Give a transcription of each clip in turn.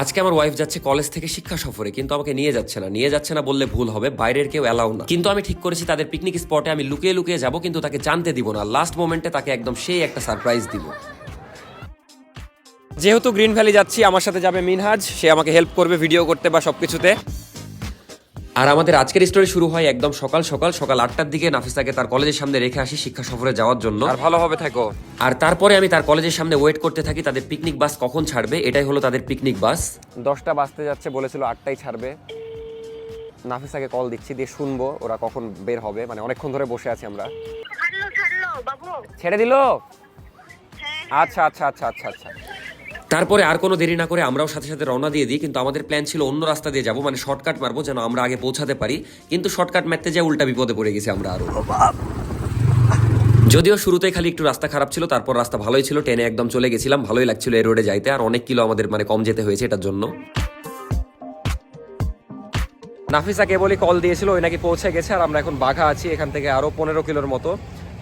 আজকে আমার ওয়াইফ যাচ্ছে কলেজ থেকে শিক্ষা সফরে, কিন্তু আমাকে নিয়ে যাচ্ছে না। নিয়ে যাচ্ছে না বললে ভুল হবে, বাইরের কেউ অ্যালাউ না। কিন্তু আমি ঠিক করেছি, তাদের পিকনিক স্পটে আমি লুকিয়ে লুকিয়ে যাব, কিন্তু তাকে জানতে দিব না। লাস্ট মোমেন্টে তাকে একদম সেই একটা সারপ্রাইজ দিব। যেহেতু গ্রিন ভ্যালি যাচ্ছি, আমার সাথে যাবে মিনহাজ। সে আমাকে হেল্প করবে ভিডিও করতে বা সবকিছুতে। আর আমাদের আজকের স্টোরি শুরু হয় একদম সকাল সকাল সকাল আটটার দিকে নাফিসাকে তার কলেজের সামনে রেখে আসি শিক্ষা সফরে যাওয়ার জন্য। আর ভালোভাবে থাকো। আর তারপরে আমি তার কলেজের সামনে ওয়েট করতে থাকি তাদের পিকনিক বাস কখন ছাড়বে এটাই হলো তাদের পিকনিক বাস দশটা বাজতে যাচ্ছে বলেছিল আটটাই ছাড়বে। নাফিসাকে কল দিচ্ছি দিয়ে শুনব ওরা কখন বের হবে মানে অনেকক্ষণ ধরে বসে আছি আমরা। ছেড়ে দিল? হ্যাঁ। আচ্ছা আচ্ছা আচ্ছা আচ্ছা আচ্ছা। তারপরে আর কোনো দেরি না করে আমরাও সাথে সাথে রওনা দিয়ে দিই, কিন্তু আমাদের প্ল্যান ছিল অন্য রাস্তা দিয়ে যাব মানে শর্টকাট মারবো যেন আমরা আগে পৌঁছাতে পারি, কিন্তু শর্টকাট মারতে যা উল্টা বিপদে পড়ে গেছি আমরা আরও যদিও শুরুতেই খালি একটু রাস্তা খারাপ ছিল, তারপর রাস্তা ভালোই ছিল, ট্রেনে একদম চলে গেছিলাম, ভালোই লাগছিল এই রোডে যাইতে, আর অনেক কিলো আমাদের মানে কম যেতে হয়েছে এটার জন্য। নাফিসাকে বলি কল দিয়েছিল, ওই নাকি পৌঁছে গেছে, আর আমরা এখন বাঘা আছি, এখান থেকে আরও পনেরো কিলোর মতো।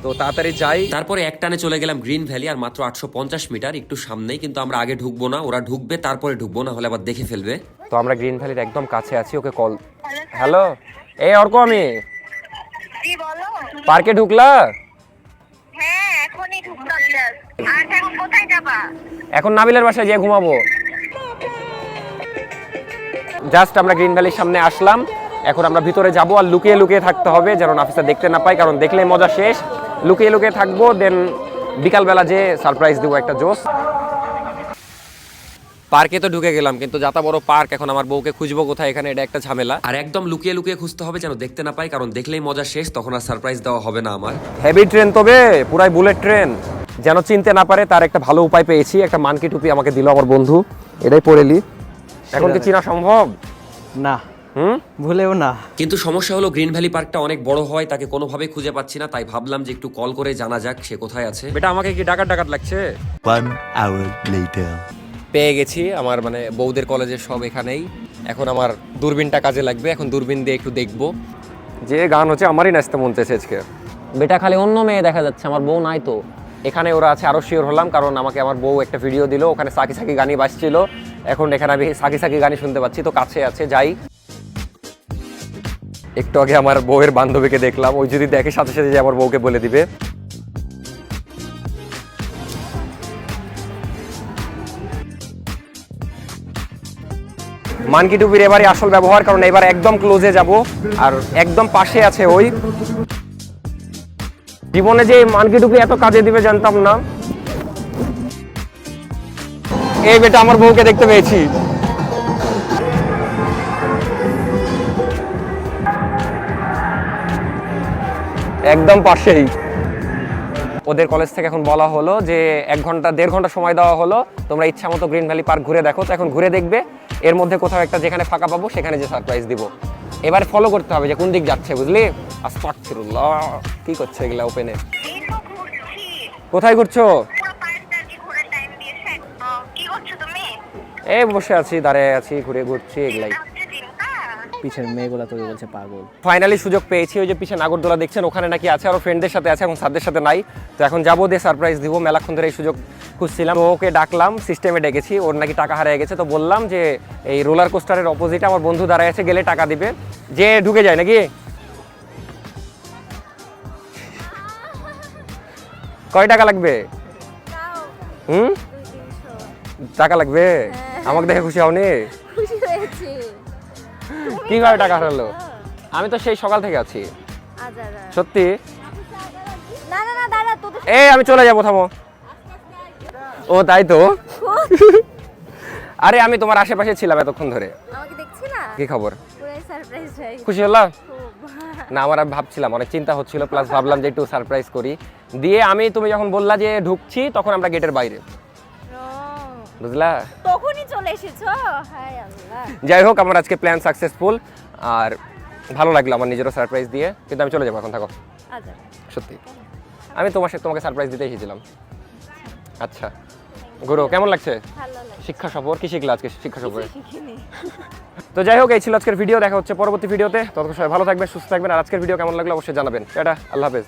তো তাড়াতাড়ি যাই। তারপরে এক টানে চলে গেলাম গ্রিন ভ্যালি আর মাত্র আটশো পঞ্চাশ মিটার একটু সামনেই কিন্তু আমরা আগে ঢুকবো না ওরা ঢুকবে তারপরে ঢুকবো না হলে আবার দেখে ফেলবে। তো আমরা গ্রিন ভ্যালির একদম কাছে আছি ওকে কল। হ্যালো? এই অর্ক আমি। পার্কে ঢুকলা? হ্যাঁ এখন কোথায় নাবিলের বাসায় যেয়ে ঘুমাবো। জাস্ট আমরা গ্রিন ভ্যালির সামনে আসলাম। এখন আমরা ভিতরে যাব আর লুকিয়ে লুকিয়ে থাকতে হবে যেন নাফিসা দেখতে না পাই কারণ দেখলে মজা শেষ। লুকিয়ে লুকিয়ে থাকব দেন বিকালবেলা যে সারপ্রাইজ দেবো একটা জোস পার্কে তো ঢুকে গেলাম কিন্তু যাতা বড় পার্ক এখন আমার বউকে খুঁজবো কোথায় এখানে এটা একটা ঝামেলা। আর একদম লুকিয়ে লুকিয়ে খুঁজতে হবে যেন দেখতে না পাই কারণ দেখলেই মজা শেষ তখন আর সারপ্রাইজ দেওয়া হবে না আমার। হেভি ট্রেন তবে পুরাই বুলেট ট্রেন যেন চিনতে না পারে তার একটা ভালো উপায় পেয়েছি একটা মানকি টুপি আমাকে দিল আমার বন্ধু এটাই পড়েলি এখন কি চিনা সম্ভব? না। হুম? ভুলেও না। কিন্তু সমস্যা হলো গ্রিন ভ্যালি পার্কটা অনেক বড় হয় তাকে কোনোভাবে খুঁজে পাচ্ছি না তাই ভাবলাম যে একটু কল করে জানা যাক সে কোথায় আছে। বেটা আমাকে কি ডাকাত ডাকাত লাগছে? One hour later. পেয়ে গেছি আমার মানে বৌদের কলেজের সব এখানেই। এখন আমার দূরবীনটা কাজে লাগবে এখন দূরবীন দিয়ে একটু দেখব। যে গান হচ্ছে আমারই নাচতে মন চেয়েছে আজকে। বেটা খালি অন্য মেয়ে দেখা যাচ্ছে আমার বউ নাই তো। এখানে ওরা আছে আরও শিওর হলাম কারণ আমাকে আমার বউ একটা ভিডিও দিল ওখানে সাকি সাকি গানই বাজছিল। এখন এখানে আমি সাকি সাকি গানই শুনতে পাচ্ছি তো কাছে আছে যাই। একটু আগে আমার বউয়ের বান্ধবীকে দেখলাম, ওই যদি দেখে সাথে সাথে যে আমার বউকে বলে দিবে। মানকি টুপির এবারে আসল ব্যবহার, কারণ এবার একদম ক্লোজে যাব, আর একদম পাশে আছে ওই। জীবনে যে মানকি টুপি এত কাজে দিবে জানতাম না। এই বেটা আমার বউকে দেখতে পেয়েছি। একদম পাশেই। ওদের কলেজ থেকে এখন বলা হলো যে এক ঘণ্টা দেড় ঘণ্টা সময় দেওয়া হলো। তোমরা ইচ্ছা মতো গ্রিন ভ্যালি পার্ক ঘুরে দেখো। তো এখন ঘুরে দেখবে। এর মধ্যে কোথাও একটা যেখানে ফাঁকা পাবো সেখানে যে সারপ্রাইজ দিব। এবার ফলো করতে হবে যে কোন দিক যাচ্ছে বুঝলি? আস্তাগফিরুল্লাহ কি করছে এগুলা ওপেনে কোথায় ঘুরছো? এই বসে আছি দাঁড়িয়ে আছি ঘুরে ঘুরছি এগুলাই। পিছের মেয়েগুলো তোকে বলছে পাগল। ফাইনালি সুযোগ পেয়েছি ওই যে পিছনে নাগরদোলা দেখছেন ওখানে নাকি আছে আরও ফ্রেন্ডদের সাথে আছে এখন স্যারদের সাথে নাই। তো এখন যাব দিয়ে সারপ্রাইজ দিব মেলাক্ষণ ধরে এই সুযোগ খুঁজছিলাম। তো ওকে ডাকলাম সিস্টেমে ডেকেছি ওর নাকি টাকা হারিয়ে গেছে। তো বললাম যে এই রোলার কোস্টারের অপোজিটে আমার বন্ধু দাঁড়ায় আছে গেলে টাকা দিবে। যে ঢুকে যায় নাকি? কয় টাকা লাগবে? হুম? টাকা লাগবে? আমাকে দেখে খুশি হওনি? খুশি হয়েছি। কীভাবে টাকা হারালো? আমি তো সেই সকাল থেকে আছি। আচ্ছা আচ্ছা। সত্যি? এই আমি চলে যাব থামো। ও তাই তো? আরে আমি তোমার আশেপাশে ছিলাম এতক্ষণ ধরে। কি খবর? খুশি হলাম না আমার আমি ভাবছিলাম অনেক চিন্তা হচ্ছিল প্লাস ভাবলাম যে একটু সারপ্রাইজ করি। দিয়ে আমি তুমি যখন বললা যে ঢুকছি তখন আমরা গেটের বাইরে। বুঝলা? তখনই চলে এসেছ? হায় আল্লাহ। যাই হোক আমার আজকে প্ল্যান সাকসেসফুল আর ভালো লাগল আমার নিজেরও সারপ্রাইজ দিয়ে। কিন্তু আমি চলে যাব এখন থাকো। আচ্ছা। সত্যি। আমি তোমার সাথে তোমাকে সারপ্রাইজ দিতে এসেছিলাম। আচ্ছা। গুরু কেমন লাগছে? শিক্ষা সফর? কি শিখলা আজকে শিক্ষা সফরে? তো যাই হোক এই ছিল আজকের ভিডিও দেখা হচ্ছে পরবর্তী ভিডিওতে ততক্ষণ সবাই ভালো থাকবেন সুস্থ থাকবেন। আর আজকের ভিডিও কেমন লাগল অবশ্যই জানাবেন। এটা আল্লাহ হাফেজ।